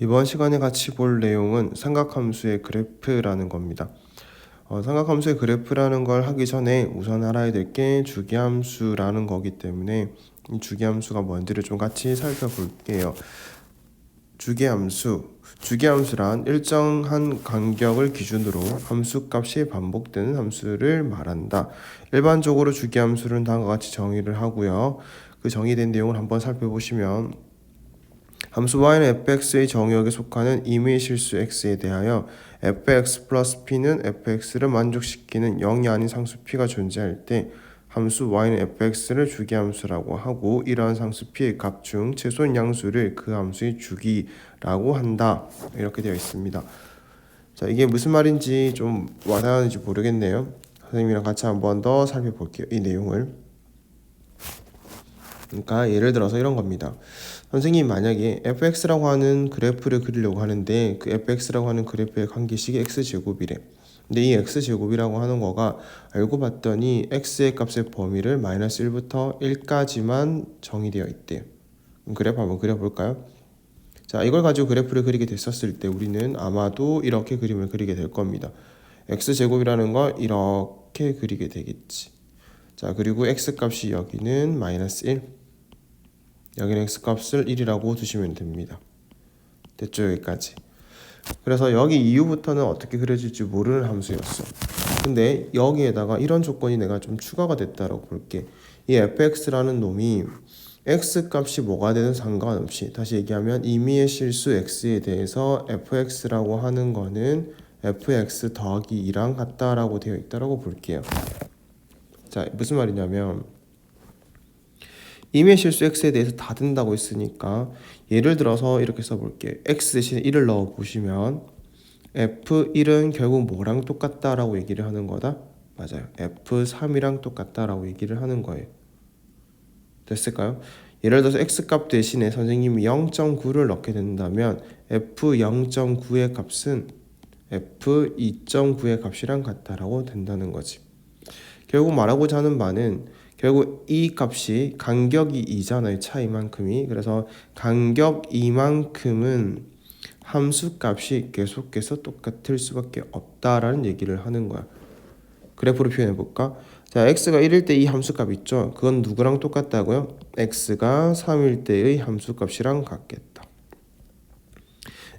이번 시간에 같이 볼 내용은 삼각함수의 그래프라는 겁니다. 어, 삼각함수의 그래프라는 걸 하기 전에 우선 알아야 될 게 주기함수라는 거기 때문에 이 주기함수가 뭔지를 좀 같이 살펴볼게요. 주기함수, 주기함수란 일정한 간격을 기준으로 함수값이 반복되는 함수를 말한다. 일반적으로 주기함수는 다음과 같이 정의를 하고요. 그 정의된 내용을 한번 살펴보시면 함수 y는 fx의 정의역에 속하는 임의 실수 x에 대하여 fx 플러스 p는 fx를 만족시키는 0이 아닌 상수 p가 존재할 때 함수 y는 fx를 주기함수라고 하고 이러한 상수 p의 값 중 최소한 양수를 그 함수의 주기라고 한다 이렇게 되어 있습니다. 자 이게 무슨 말인지 좀 와닿는지 모르겠네요. 선생님이랑 같이 한번 더 살펴볼게요. 이 내용을. 그러니까 예를 들어서 이런 겁니다. 선생님 만약에 fx라고 하는 그래프를 그리려고 하는데 그 fx라고 하는 그래프의 관계식이 x제곱이래. 근데 이 x제곱이라고 하는 거가 알고 봤더니 x의 값의 범위를 마이너스 1부터 1까지만 정의되어 있대요. 그래프 한번 그려볼까요? 자, 이걸 가지고 그래프를 그리게 됐었을 때 우리는 아마도 이렇게 그림을 그리게 될 겁니다. x제곱이라는 걸 이렇게 그리게 되겠지. 자, 그리고 x 값이 여기는 마이너스 1. 여기는 x값을 1이라고 두시면 됩니다. 됐죠 여기까지. 그래서 여기 이후부터는 어떻게 그려질지 모르는 함수였어. 근데 여기에다가 이런 조건이 내가 좀 추가가 됐다라고 볼게. 이 fx라는 놈이 x 값이 뭐가 되든 상관없이 다시 얘기하면 임의의 실수 x에 대해서 fx라고 하는 거는 fx 더하기 2랑 같다라고 되어 있다라고 볼게요. 자 무슨 말이냐면 임의 실수 x에 대해서 다 된다고 했으니까 예를 들어서 이렇게 써볼게요. x 대신에 1을 넣어 보시면 f1은 결국 뭐랑 똑같다라고 얘기를 하는 거다? 맞아요. f3이랑 똑같다라고 얘기를 하는 거예요. 됐을까요? 예를 들어서 x 값 대신에 선생님이 0.9를 넣게 된다면 f0.9의 값은 f2.9의 값이랑 같다라고 된다는 거지. 결국 말하고자 하는 바는 결국 이 값이 간격이 2잖아요. 차이만큼이. 그래서 간격 이만큼은 함수 값이 계속해서 똑같을 수밖에 없다라는 얘기를 하는 거야. 그래프로 표현해 볼까? 자, x가 1일 때 이 함수 값 있죠? 그건 누구랑 똑같다고요? x가 3일 때의 함수 값이랑 같겠다.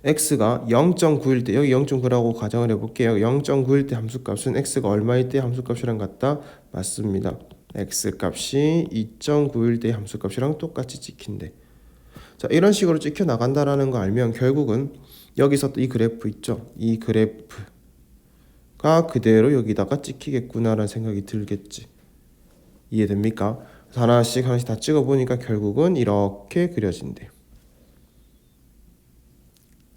x가 0.9일 때 여기 0.9라고 가정을 해볼게요. 0.9일 때 함수 값은 x가 얼마일 때 함수 값이랑 같다? 맞습니다. X 값이 2.9일 때 함수 값이랑 똑같이 찍힌대. 자, 이런 식으로 찍혀 나간다라는 거 알면 결국은 여기서 이 그래프 있죠. 이 그래프가 그대로 여기다가 찍히겠구나라는 생각이 들겠지. 이해됩니까? 하나씩 하나씩 다 찍어 보니까 결국은 이렇게 그려진대요.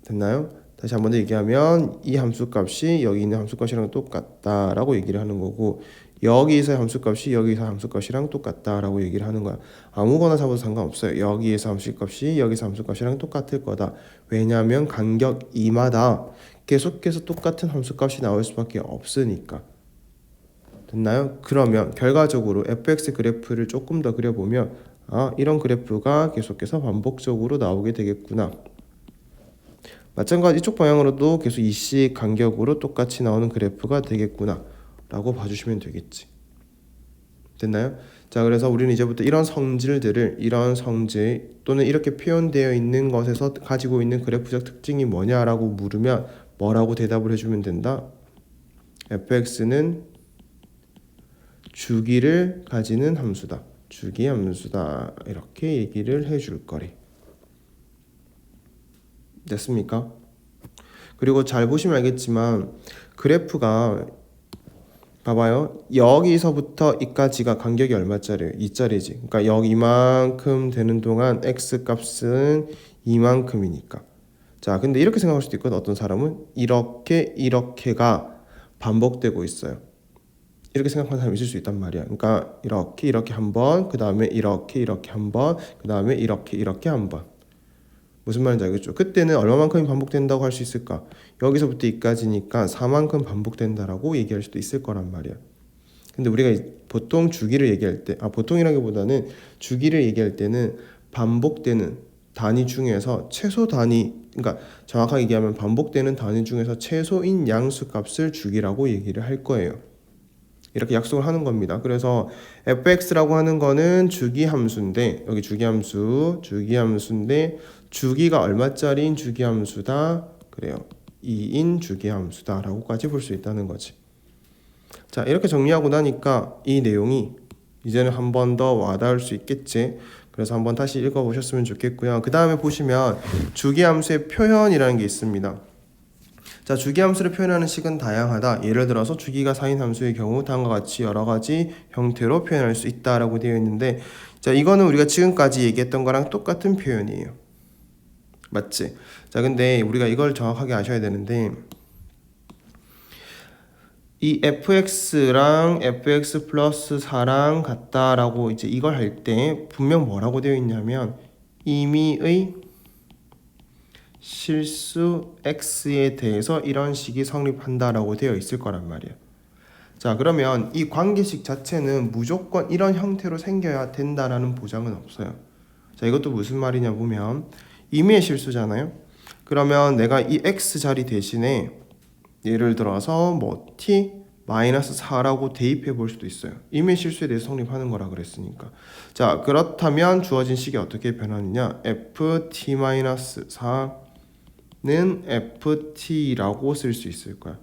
됐나요? 다시 한 번 더 얘기하면 이 함수 값이 여기 있는 함수 값이랑 똑같다라고 얘기를 하는 거고 여기에서 함수값이 여기서 함수값이랑 똑같다라고 얘기를 하는 거야. 아무거나 잡아도 상관없어요. 여기에서 함수값이 여기서 함수값이랑 똑같을 거다. 왜냐하면 간격 2마다 계속해서 똑같은 함수값이 나올 수밖에 없으니까. 됐나요? 그러면 결과적으로 fx 그래프를 조금 더 그려보면 아 이런 그래프가 계속해서 반복적으로 나오게 되겠구나. 마찬가지 이쪽 방향으로도 계속 이씨 간격으로 똑같이 나오는 그래프가 되겠구나. 라고 봐주시면 되겠지. 됐나요? 자, 그래서 우리는 이제부터 이런 성질들을 이런 성질 또는 이렇게 표현되어 있는 것에서 가지고 있는 그래프적 특징이 뭐냐라고 물으면 뭐라고 대답을 해주면 된다. fx는 주기를 가지는 함수다. 주기 함수다. 이렇게 얘기를 해줄 거리. 됐습니까? 그리고 잘 보시면 알겠지만 그래프가 봐봐요. 여기서부터 이까지가 간격이 얼마짜리예요? 2짜리지. 그러니까 여기 이만큼 되는 동안 x 값은 이만큼이니까. 자, 근데 이렇게 생각할 수도 있거든. 어떤 사람은 이렇게 이렇게가 반복되고 있어요. 이렇게 생각하는 사람이 있을 수 있단 말이야. 그러니까 이렇게 이렇게 한 번, 그 다음에 이렇게 이렇게 한 번, 그 다음에 이렇게 이렇게 한 번. 무슨 말인지 알겠죠? 그때는 얼마만큼이 반복된다고 할 수 있을까? 여기서부터 이까지니까 4만큼 반복된다라고 얘기할 수도 있을 거란 말이야. 근데 우리가 보통 주기를 얘기할 때, 아 보통이라기보다는 주기를 얘기할 때는 반복되는 단위 중에서 최소 단위 그러니까 정확하게 얘기하면 반복되는 단위 중에서 최소인 양수 값을 주기라고 얘기를 할 거예요. 이렇게 약속을 하는 겁니다. 그래서 fx라고 하는 거는 주기 함수인데 여기 주기 함수, 주기 함수인데 주기가 얼마짜리인 주기 함수다. 그래요. 2인 주기 함수다라고까지 볼 수 있다는 거지. 자, 이렇게 정리하고 나니까 이 내용이 이제는 한 번 더 와닿을 수 있겠지. 그래서 한번 다시 읽어보셨으면 좋겠고요. 그 다음에 보시면 주기함수의 표현이라는 게 있습니다. 자, 주기함수를 표현하는 식은 다양하다. 예를 들어서 주기가 4인 함수의 경우 다음과 같이 여러 가지 형태로 표현할 수 있다라고 되어 있는데 자, 이거는 우리가 지금까지 얘기했던 거랑 똑같은 표현이에요. 맞지? 자, 근데 우리가 이걸 정확하게 아셔야 되는데 이 fx랑 fx 플러스 4랑 같다라고 이제 이걸 할 때 분명 뭐라고 되어 있냐면 임의의 실수 x에 대해서 이런 식이 성립한다라고 되어 있을 거란 말이야. 자, 그러면 이 관계식 자체는 무조건 이런 형태로 생겨야 된다라는 보장은 없어요. 자, 이것도 무슨 말이냐 보면 임의의 실수잖아요. 그러면 내가 이 x 자리 대신에 예를 들어서 뭐 t 마이너스 4라고 대입해 볼 수도 있어요. 임의 실수에 대해서 성립하는 거라 그랬으니까. 자, 그렇다면 주어진 식이 어떻게 변하느냐? ft 마이너스 4는 ft라고 쓸 수 있을 거야.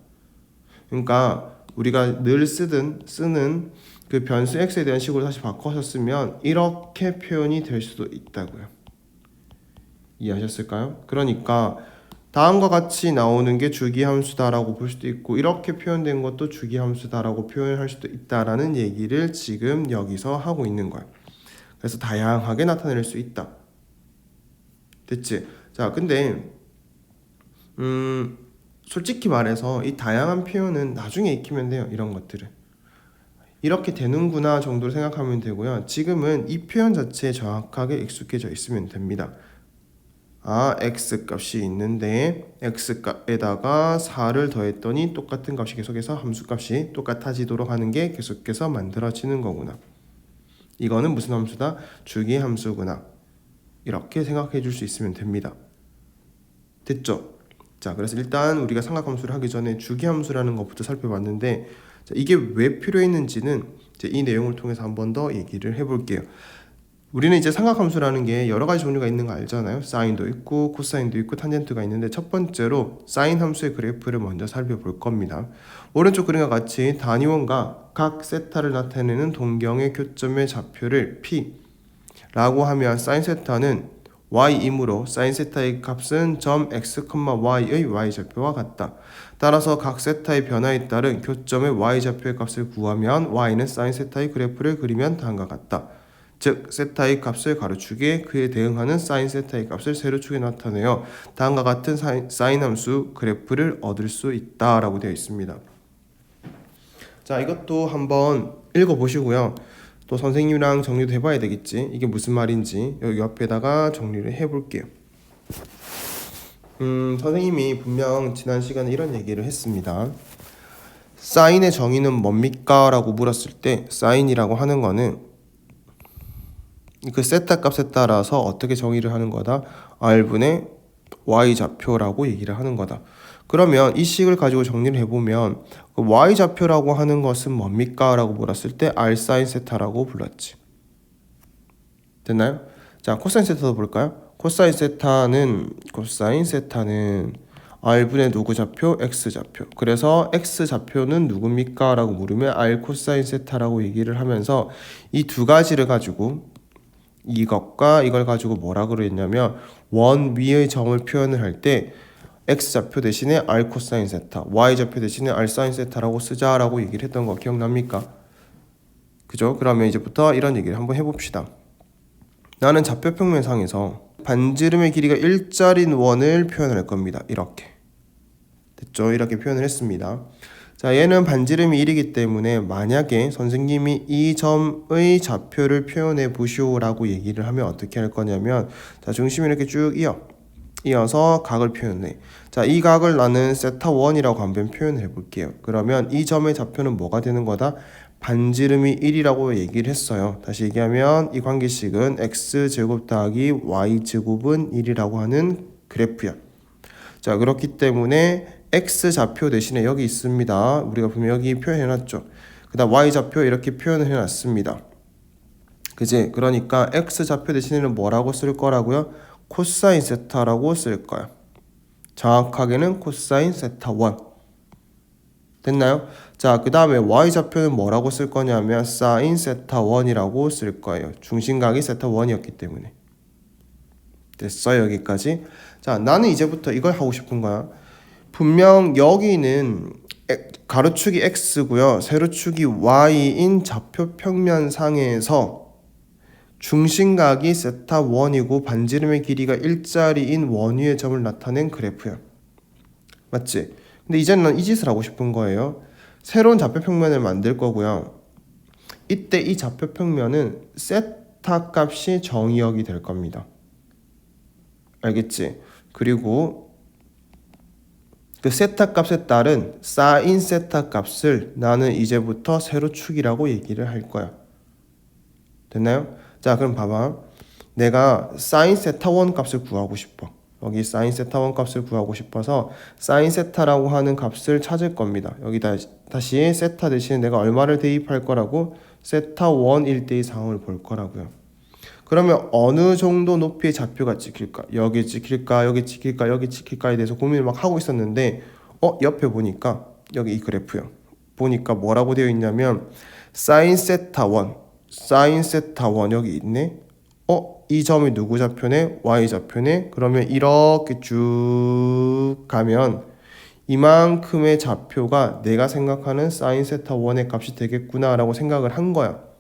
그러니까 우리가 늘 쓰든 쓰는 그 변수 x에 대한 식으로 다시 바꿔서 쓰면 이렇게 표현이 될 수도 있다고요. 이해하셨을까요? 그러니까 다음과 같이 나오는 게 주기함수다라고 볼 수도 있고 이렇게 표현된 것도 주기함수다라고 표현할 수도 있다라는 얘기를 지금 여기서 하고 있는 거야. 그래서 다양하게 나타낼 수 있다. 됐지? 자, 근데 음 솔직히 말해서 이 다양한 표현은 나중에 익히면 돼요. 이런 것들을. 이렇게 되는구나 정도로 생각하면 되고요. 지금은 이 표현 자체에 정확하게 익숙해져 있으면 됩니다. 아 x 값이 있는데 x 값에다가 4를 더했더니 똑같은 값이 계속해서 함수 값이 똑같아지도록 하는 게 계속해서 만들어지는 거구나. 이거는 무슨 함수다? 주기 함수구나. 이렇게 생각해 줄 수 있으면 됩니다. 됐죠? 자, 그래서 일단 우리가 삼각함수를 하기 전에 주기함수라는 것부터 살펴봤는데 자, 이게 왜 필요했는지는 이 내용을 통해서 한 번 더 얘기를 해볼게요. 우리는 이제 삼각함수라는 게 여러 가지 종류가 있는 거 알잖아요. 사인도 있고 코사인도 있고 탄젠트가 있는데 첫 번째로 사인 함수의 그래프를 먼저 살펴볼 겁니다. 오른쪽 그림과 같이 단위원과 각 세타를 나타내는 동경의 교점의 좌표를 p 라고 하면 사인 세타는 y이므로 사인 세타의 값은 점 x, y의 y 좌표와 같다. 따라서 각 세타의 변화에 따른 교점의 y 좌표의 값을 구하면 y는 사인 세타의 그래프를 그리면 다음과 같다. 즉 세타의 값을 가로축에 그에 대응하는 사인 세타의 값을 세로축에 나타내어 다음과 같은 사인, 사인 함수 그래프를 얻을 수 있다라고 되어 있습니다. 자 이것도 한번 읽어 보시고요. 또 선생님이랑 정리도 해봐야 되겠지. 이게 무슨 말인지 여기 옆에다가 정리를 해볼게요. 음, 선생님이 분명 지난 시간에 이런 얘기를 했습니다. 사인의 정의는 뭡니까? 라고 물었을 때 사인이라고 하는 거는 그 세타 값에 따라서 어떻게 정의를 하는 거다? r분의 y 좌표라고 얘기를 하는 거다. 그러면 이 식을 가지고 정리를 해보면 그 y 좌표라고 하는 것은 뭡니까? 라고 물었을 때 r 사인 세타라고 불렀지. 됐나요? 자, 코사인 세타도 볼까요? 코사인 세타는 코사인 세타는 r분의 누구 좌표? x 좌표. 그래서 x 좌표는 누굽니까? 라고 물으면 r 코사인 세타라고 얘기를 하면서 이 두 가지를 가지고 이것과 이걸 가지고 뭐라 그랬냐면 원 위의 점을 표현을 할 때 x 좌표 대신에 r 코사인 세타, y 좌표 대신에 r 사인 세타라고 쓰자라고 얘기를 했던 거 기억납니까? 그죠? 그러면 이제부터 이런 얘기를 한번 해봅시다. 나는 좌표 평면상에서 반지름의 길이가 일자린 원을 표현할 겁니다. 이렇게 됐죠? 이렇게 표현을 했습니다. 자, 얘는 반지름이 1이기 때문에 만약에 선생님이 이 점의 좌표를 표현해 보시오라고 얘기를 하면 어떻게 할 거냐면 자, 중심이 이렇게 쭉 이어 이어서 각을 표현해. 자, 이 각을 나는 세타 1이라고 한번 표현해 볼게요. 그러면 이 점의 좌표는 뭐가 되는 거다? 반지름이 1이라고 얘기를 했어요. 다시 얘기하면 이 관계식은 x제곱 더하기 y제곱은 1이라고 하는 그래프야. 자 그렇기 때문에 x 좌표 대신에 여기 있습니다. 우리가 보면 여기 표현해놨죠. 그 다음 y 좌표 이렇게 표현을 해놨습니다. 그지? 그러니까 x 좌표 대신에는 뭐라고 쓸 거라고요? 코사인 세타라고 쓸 거야. 정확하게는 코사인 세타 1. 됐나요? 자, 그 다음에 y 좌표는 뭐라고 쓸 거냐면 사인 세타 1이라고 쓸 거예요. 중심각이 세타 1이었기 때문에. 됐어요, 여기까지. 자, 나는 이제부터 이걸 하고 싶은 거야. 분명 여기는 에- 가로축이 x고요. 세로축이 y인 좌표 평면상에서 중심각이 세타 1이고 반지름의 길이가 일자리인 원위의 점을 나타낸 그래프야. 맞지? 근데 이제는 난 이 짓을 하고 싶은 거예요. 새로운 좌표 평면을 만들 거고요. 이때 이 좌표 평면은 세타 값이 정의역이 될 겁니다. 알겠지? 그리고 그 세타 값에 따른 사인 세타 값을 나는 이제부터 세로축이라고 얘기를 할 거야. 됐나요? 자, 그럼 봐봐. 내가 사인 세타 원 값을 구하고 싶어. 여기 사인 세타 원 값을 구하고 싶어서 사인 세타라고 하는 값을 찾을 겁니다. 여기다 다시 세타 대신에 내가 얼마를 대입할 거라고 세타 원 1대2 상황을 볼 거라고요. 그러면 어느 정도 높이의 좌표가 찍힐까? 여기 찍힐까? 여기 찍힐까? 여기 찍힐까에 대해서 고민을 막 하고 있었는데 어 옆에 보니까 여기 이 그래프요. 보니까 뭐라고 되어 있냐면 사인 세타 1, 사인 세타 1 여기 있네. 어, 이 점이 누구 좌표네? y 좌표네. 그러면 이렇게 쭉 가면 이만큼의 좌표가 내가 생각하는 사인 세타 1의 값이 되겠구나라고 생각을 한 거야.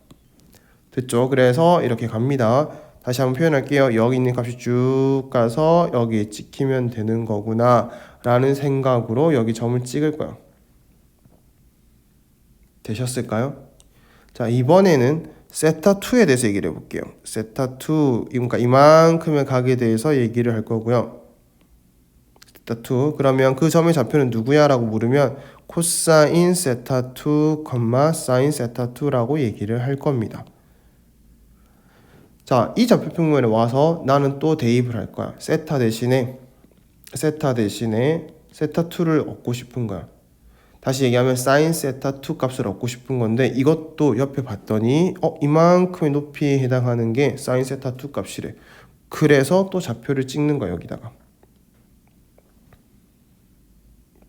됐죠? 그래서 이렇게 갑니다. 다시 한번 표현할게요. 여기 있는 값이 쭉 가서 여기에 찍히면 되는 거구나 라는 생각으로 여기 점을 찍을 거야. 되셨을까요? 자, 이번에는 세타 2에 대해서 얘기를 해볼게요. 세타 2, 그러니까 이만큼의 각에 대해서 얘기를 할 거고요. 세타 2, 그러면 그 점의 좌표는 누구야? 라고 물으면 코사인 세타 2, 사인 세타 2라고 얘기를 할 겁니다. 자, 이 좌표 평면에 와서 나는 또 대입을 할 거야. 세타 대신에 세타 대신에 세타 2를 얻고 싶은 거야. 다시 얘기하면 사인 세타 2 값을 얻고 싶은 건데 이것도 옆에 봤더니 어 이만큼의 높이에 해당하는 게 사인 세타 2 값이래. 그래서 또 좌표를 찍는 거야 여기다가.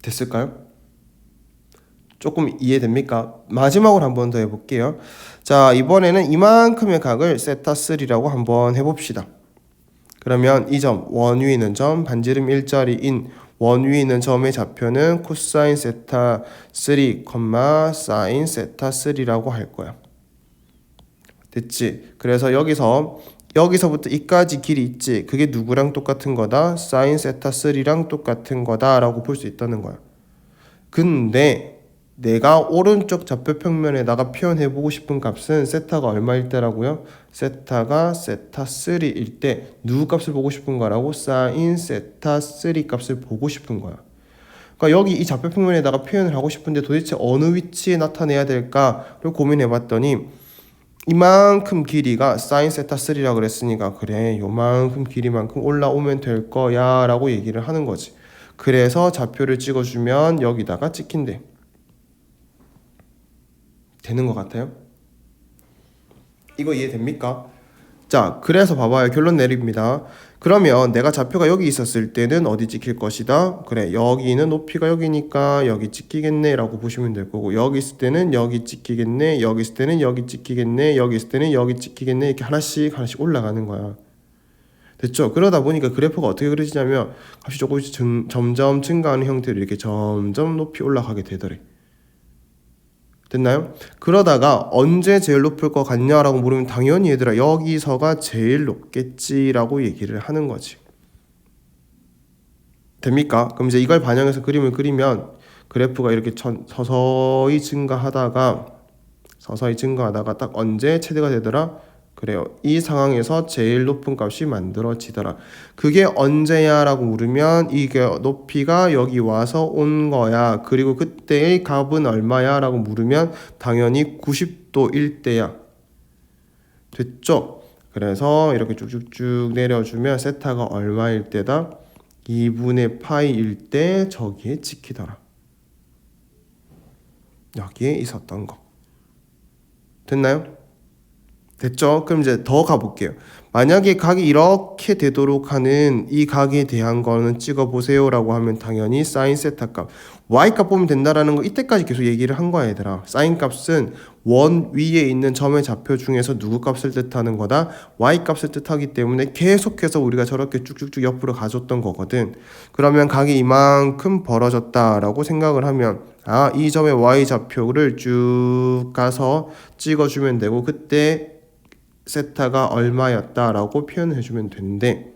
됐을까요? 조금 이해됩니까? 마지막으로 한 번 더 해볼게요. 자 이번에는 이만큼의 각을 세타 3라고 한번 해봅시다. 그러면 이 점, 원위에 있는 점, 반지름 일자리인 원위에 있는 점의 좌표는 코사인 세타 3, 사인 세타 3라고 할 거야. 됐지? 그래서 여기서 여기서부터 이까지 길이 있지. 그게 누구랑 똑같은 거다? 사인 세타 3랑 똑같은 거다라고 볼 수 있다는 거야. 근데 내가 오른쪽 좌표 평면에다가 표현해 보고 싶은 값은 세타가 얼마일 때라고요? 세타가 세타 3일 때 누구 값을 보고 싶은 거라고? 사인 세타 3 값을 보고 싶은 거야. 그러니까 여기 이 좌표 평면에다가 표현을 하고 싶은데 도대체 어느 위치에 나타내야 될까를 고민해 봤더니 이만큼 길이가 사인 세타 3라 그랬으니까 그래 요만큼 길이만큼 올라오면 될 거야 라고 얘기를 하는 거지 그래서 좌표를 찍어주면 여기다가 찍힌대 되는 것 같아요? 이거 이해됩니까? 자, 그래서 봐봐요. 결론 내립니다. 그러면 내가 좌표가 여기 있었을 때는 어디 찍힐 것이다? 그래, 여기는 높이가 여기니까 여기 찍히겠네 라고 보시면 될 거고 여기 있을 때는 여기 찍히겠네 여기 있을 때는 여기 찍히겠네 여기 있을 때는 여기 찍히겠네 이렇게 하나씩 하나씩 올라가는 거야. 됐죠? 그러다 보니까 그래프가 어떻게 그려지냐면 값이 조금씩 증, 점점 증가하는 형태로 이렇게 점점 높이 올라가게 되더래. 됐나요? 그러다가 언제 제일 높을 것 같냐라고 물으면 당연히 얘들아 여기서가 제일 높겠지라고 얘기를 하는 거지. 됩니까? 그럼 이제 이걸 반영해서 그림을 그리면 그래프가 이렇게 천, 서서히 증가하다가 서서히 증가하다가 딱 언제 최대가 되더라? 그래요. 이 상황에서 제일 높은 값이 만들어지더라. 그게 언제야 라고 물으면 이게 높이가 여기 와서 온 거야. 그리고 그때의 값은 얼마야 라고 물으면 당연히 90도일 때야. 됐죠? 그래서 이렇게 쭉쭉쭉 내려주면 세타가 얼마일 때다? 2분의 파이일 때 저기에 찍히더라. 여기에 있었던 거. 됐나요? 됐죠? 그럼 이제 더 가볼게요. 만약에 각이 이렇게 되도록 하는 이 각에 대한 거는 찍어보세요 라고 하면 당연히 사인 세타 값. y 값 보면 된다라는 거 이때까지 계속 얘기를 한 거야 얘들아. 사인 값은 원 위에 있는 점의 좌표 중에서 누구 값을 뜻하는 거다? y 값을 뜻하기 때문에 계속해서 우리가 저렇게 쭉쭉쭉 옆으로 가줬던 거거든. 그러면 각이 이만큼 벌어졌다 라고 생각을 하면 아, 이 점의 y 좌표를 쭉 가서 찍어주면 되고 그때 세타가 얼마였다라고 표현해 주면 되는데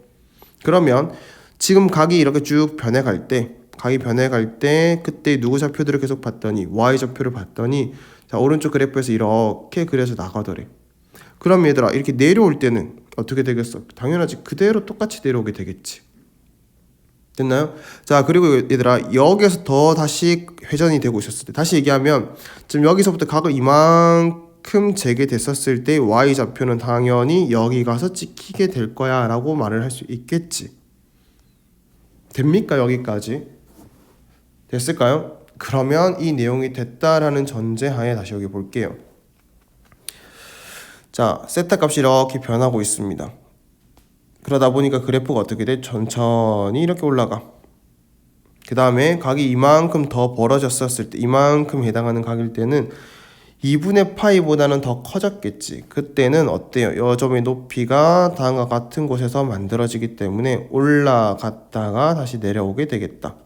그러면 지금 각이 이렇게 쭉 변해갈 때 각이 변해갈 때 그때 누구 좌표들을 계속 봤더니 y 좌표를 봤더니 자 오른쪽 그래프에서 이렇게 그려서 나가더래. 그럼 얘들아 이렇게 내려올 때는 어떻게 되겠어? 당연하지. 그대로 똑같이 내려오게 되겠지. 됐나요? 자 그리고 얘들아 여기에서 더 다시 회전이 되고 있었을 때 다시 얘기하면 지금 여기서부터 각을 이만큼 재게 됐었을 때 y 좌표는 당연히 여기 가서 찍히게 될 거야 라고 말을 할 수 있겠지 됩니까 여기까지? 됐을까요? 그러면 이 내용이 됐다라는 전제하에 다시 여기 볼게요 자 세타 값이 이렇게 변하고 있습니다 그러다 보니까 그래프가 어떻게 돼? 천천히 이렇게 올라가. 그 다음에 각이 이만큼 더 벌어졌었을 때, 이만큼 해당하는 각일 때는 2분의 파이보다는 더 커졌겠지. 그때는 어때요? 여점의 높이가 다음과 같은 곳에서 만들어지기 때문에 올라갔다가 다시 내려오게 되겠다.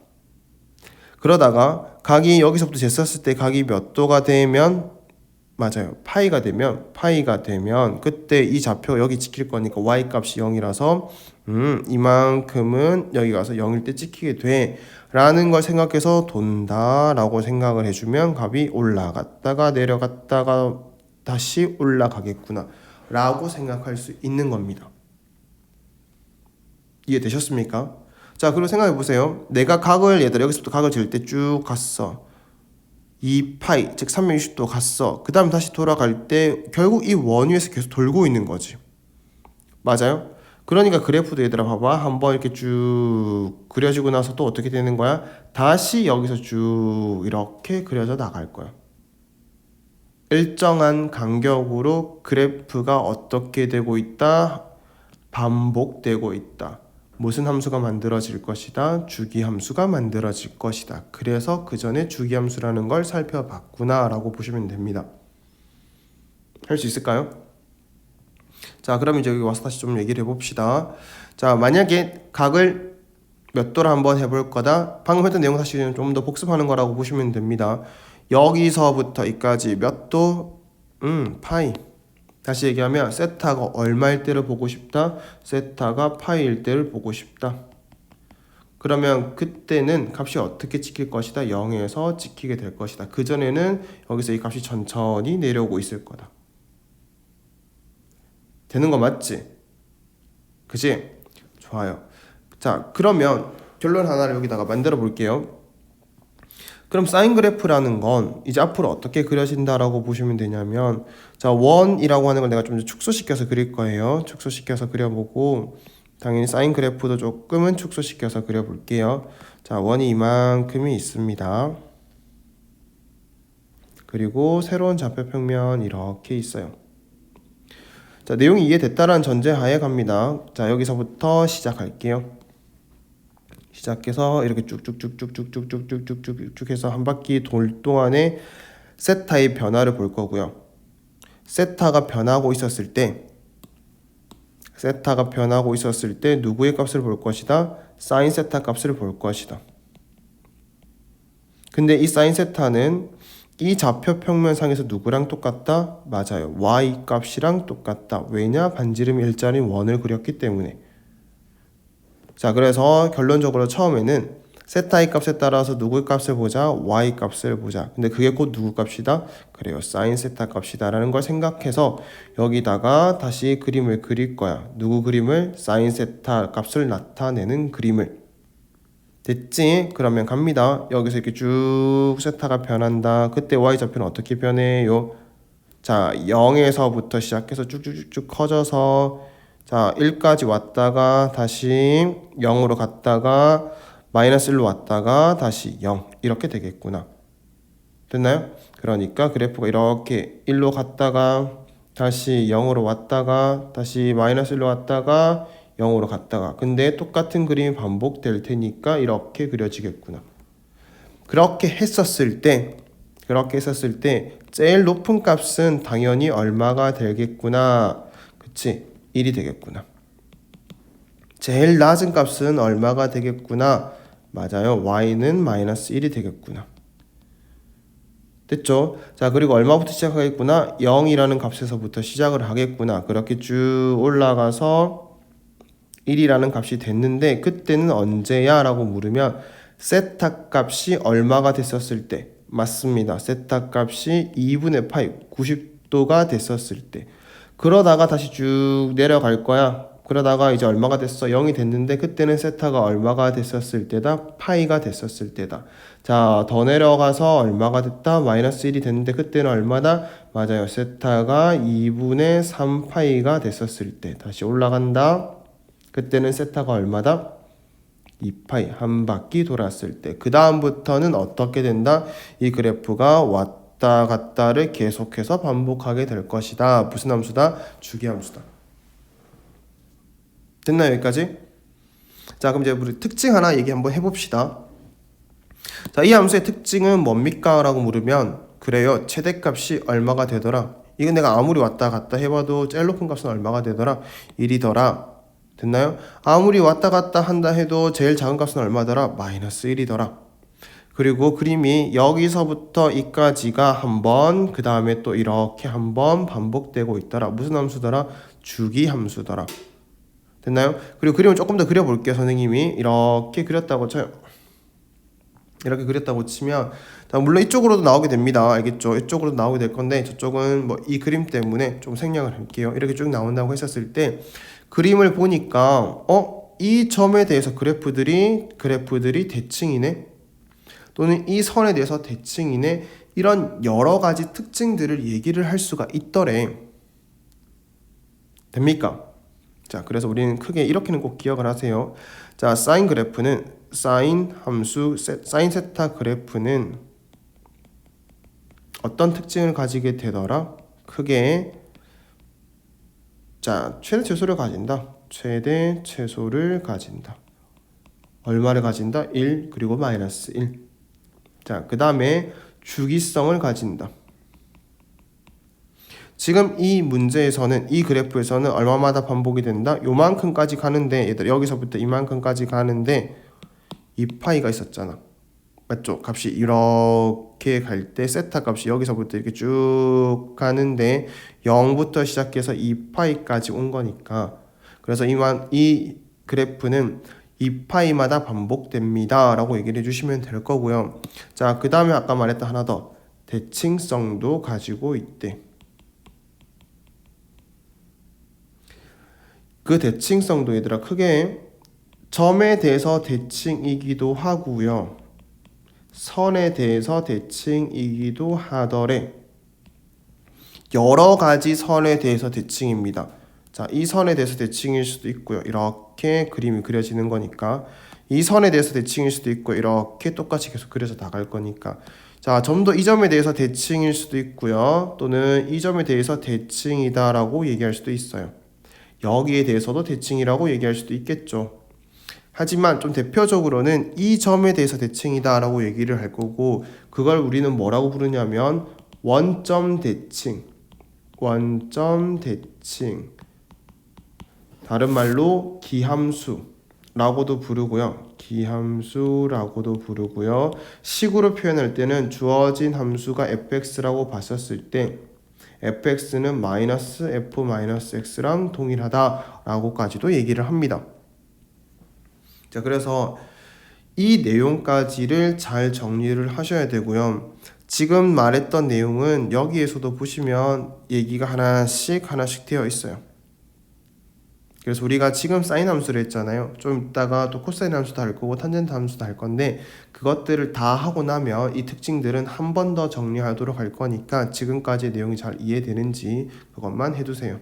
그러다가 각이 여기서부터 쟀었을 때 각이 몇 도가 되면 맞아요. 파이가 되면 파이가 되면 그때 이 좌표 여기 찍힐 거니까 y 값이 0이라서 음 이만큼은 여기 가서 0일 때 찍히게 돼 라는 걸 생각해서 돈다 라고 생각을 해주면 값이 올라갔다가 내려갔다가 다시 올라가겠구나 라고 생각할 수 있는 겁니다. 이해되셨습니까? 자 그리고 생각해 보세요. 내가 각을 얘들 여기서부터 각을 지을 때 쭉 갔어. 2파이 즉 360도 갔어. 그 다음 다시 돌아갈 때 결국 이 원위에서 계속 돌고 있는 거지. 맞아요? 그러니까 그래프도 얘들아 봐봐 한번 이렇게 쭉 그려지고 나서 또 어떻게 되는 거야? 다시 여기서 쭉 이렇게 그려져 나갈 거야. 일정한 간격으로 그래프가 어떻게 되고 있다? 반복되고 있다. 무슨 함수가 만들어질 것이다? 주기 함수가 만들어질 것이다. 그래서 그 전에 주기 함수라는 걸 살펴봤구나 라고 보시면 됩니다. 할 수 있을까요? 자, 그럼 이제 여기 와서 다시 좀 얘기를 해봅시다. 자, 만약에 각을 몇 도로 한번 해볼 거다. 방금 했던 내용 다시 좀더 복습하는 거라고 보시면 됩니다. 여기서부터 이까지 몇 도? 음, 파이. 다시 얘기하면 세타가 얼마일 때를 보고 싶다. 세타가 파이일 때를 보고 싶다. 그러면 그때는 값이 어떻게 찍힐 것이다. 0에서 찍히게 될 것이다. 그 전에는 여기서 이 값이 천천히 내려오고 있을 거다. 되는 거 맞지? 그지? 좋아요. 자, 그러면 결론 하나를 여기다가 만들어 볼게요. 그럼 사인 그래프라는 건 이제 앞으로 어떻게 그려진다라고 보시면 되냐면 자 원이라고 하는 걸 내가 좀 축소시켜서 그릴 거예요. 축소시켜서 그려보고 당연히 사인 그래프도 조금은 축소시켜서 그려볼게요. 자 원이 이만큼이 있습니다. 그리고 새로운 좌표 평면 이렇게 있어요. 자 내용이 이해됐다라는 전제하에 갑니다. 자 여기서부터 시작할게요. 시작해서 이렇게 쭉쭉쭉쭉쭉쭉쭉쭉쭉 해서 한 바퀴 돌 동안에 세타의 변화를 볼 거고요. 세타가 변하고 있었을 때 세타가 변하고 있었을 때 누구의 값을 볼 것이다? 사인 세타 값을 볼 것이다. 근데 이 사인 세타는 이 좌표 평면상에서 누구랑 똑같다? 맞아요. y 값이랑 똑같다. 왜냐? 반지름 일자리 원을 그렸기 때문에. 자, 그래서 결론적으로 처음에는 세타의 값에 따라서 누구의 값을 보자? y 값을 보자. 근데 그게 곧 누구 값이다? 그래요. 사인 세타 값이다라는 걸 생각해서 여기다가 다시 그림을 그릴 거야. 누구 그림을? 사인 세타 값을 나타내는 그림을. 됐지? 그러면 갑니다. 여기서 이렇게 쭉 세타가 변한다. 그때 y 좌표는 어떻게 변해요? 자, 0에서부터 시작해서 쭉쭉쭉 커져서 자, 1까지 왔다가 다시 0으로 갔다가 마이너스 1로 왔다가 다시 0 이렇게 되겠구나. 됐나요? 그러니까 그래프가 이렇게 1로 갔다가 다시 0으로 왔다가 다시 마이너스 1로 왔다가 0으로 갔다가 근데 똑같은 그림이 반복될 테니까 이렇게 그려지겠구나. 그렇게 했었을 때 그렇게 했었을 때 제일 높은 값은 당연히 얼마가 되겠구나. 그치? 1이 되겠구나. 제일 낮은 값은 얼마가 되겠구나. 맞아요. y는 마이너스 1이 되겠구나. 됐죠? 자, 그리고 얼마부터 시작하겠구나? 0이라는 값에서부터 시작을 하겠구나. 그렇게 쭉 올라가서 1이라는 값이 됐는데 그때는 언제야? 라고 물으면 세타 값이 얼마가 됐었을 때 맞습니다. 세타 값이 2분의 파이 90도가 됐었을 때 그러다가 다시 쭉 내려갈 거야. 그러다가 이제 얼마가 됐어? 0이 됐는데 그때는 세타가 얼마가 됐었을 때다? 파이가 됐었을 때다. 자, 더 내려가서 얼마가 됐다? 마이너스 1이 됐는데 그때는 얼마다? 맞아요. 세타가 2분의 3파이가 됐었을 때. 다시 올라간다. 그때는 세타가 얼마다? 2파이 한 바퀴 돌았을 때. 그 다음부터는 어떻게 된다? 이 그래프가 왔다 갔다를 계속해서 반복하게 될 것이다. 무슨 함수다? 주기함수다. 됐나요 여기까지? 자 그럼 이제 우리 특징 하나 얘기 한번 해봅시다. 자 이 함수의 특징은 뭡니까? 라고 물으면 그래요 최대값이 얼마가 되더라. 이건 내가 아무리 왔다 갔다 해봐도 제일 높은 값은 얼마가 되더라? 1이더라. 됐나요? 아무리 왔다 갔다 한다 해도 제일 작은 값은 얼마더라? 마이너스 1이더라. 그리고 그림이 여기서부터 이까지가 한 번, 그 다음에 또 이렇게 한 번 반복되고 있더라. 무슨 함수더라? 주기 함수더라. 됐나요? 그리고 그림을 조금 더 그려볼게요. 선생님이 이렇게 그렸다고 쳐요. 이렇게 그렸다고 치면 자, 물론 이쪽으로도 나오게 됩니다. 알겠죠? 이쪽으로도 나오게 될 건데 저쪽은 뭐 이 그림 때문에 좀 생략을 할게요. 이렇게 쭉 나온다고 했었을 때 그림을 보니까 어? 이 점에 대해서 그래프들이 그래프들이 대칭이네. 또는 이 선에 대해서 대칭이네. 이런 여러 가지 특징들을 얘기를 할 수가 있더래. 됩니까? 자, 그래서 우리는 크게 이렇게는 꼭 기억을 하세요. 자, 사인 그래프는 사인 함수 사인 세타 그래프는 어떤 특징을 가지게 되더라? 크게 자, 최대 최소를 가진다. 최대 최소를 가진다. 얼마를 가진다? 1 그리고 마이너스 1. 자, 그 다음에 주기성을 가진다. 지금 이 문제에서는 이 그래프에서는 얼마마다 반복이 된다? 요만큼까지 가는데 얘들 여기서부터 이만큼까지 가는데 이 파이가 있었잖아. 맞죠? 값이 이렇게 갈 때 세타 값이 여기서부터 이렇게 쭉 가는데 0부터 시작해서 이 파이까지 온 거니까 그래서 이만 이 그래프는 이 파이마다 반복됩니다. 라고 얘기를 해주시면 될 거고요. 자, 그 다음에 아까 말했던 하나 더. 대칭성도 가지고 있대. 그 대칭성도 얘들아 크게 점에 대해서 대칭이기도 하고요. 선에 대해서 대칭이기도 하더래. 여러 가지 선에 대해서 대칭입니다. 자, 이 선에 대해서 대칭일 수도 있고요. 이렇게 그림이 그려지는 거니까. 이 선에 대해서 대칭일 수도 있고 이렇게 똑같이 계속 그려서 나갈 거니까. 자, 점도 이 점에 대해서 대칭일 수도 있고요. 또는 이 점에 대해서 대칭이다라고 얘기할 수도 있어요. 여기에 대해서도 대칭이라고 얘기할 수도 있겠죠. 하지만 좀 대표적으로는 이 점에 대해서 대칭이다라고 얘기를 할 거고 그걸 우리는 뭐라고 부르냐면 원점 대칭, 원점 대칭. 다른 말로 기함수라고도 부르고요. 기함수라고도 부르고요. 식으로 표현할 때는 주어진 함수가 fx라고 봤었을 때 fx는 마이너스 f 마이너스 x랑 동일하다라고까지도 얘기를 합니다. 자, 그래서 이 내용까지를 잘 정리를 하셔야 되고요. 지금 말했던 내용은 여기에서도 보시면 얘기가 하나씩 하나씩 되어 있어요. 그래서 우리가 지금 사인 함수를 했잖아요. 좀 이따가 또 코사인 함수도 할 거고 탄젠트 함수도 할 건데 그것들을 다 하고 나면 이 특징들은 한 번 더 정리하도록 할 거니까 지금까지의 내용이 잘 이해되는지 그것만 해두세요.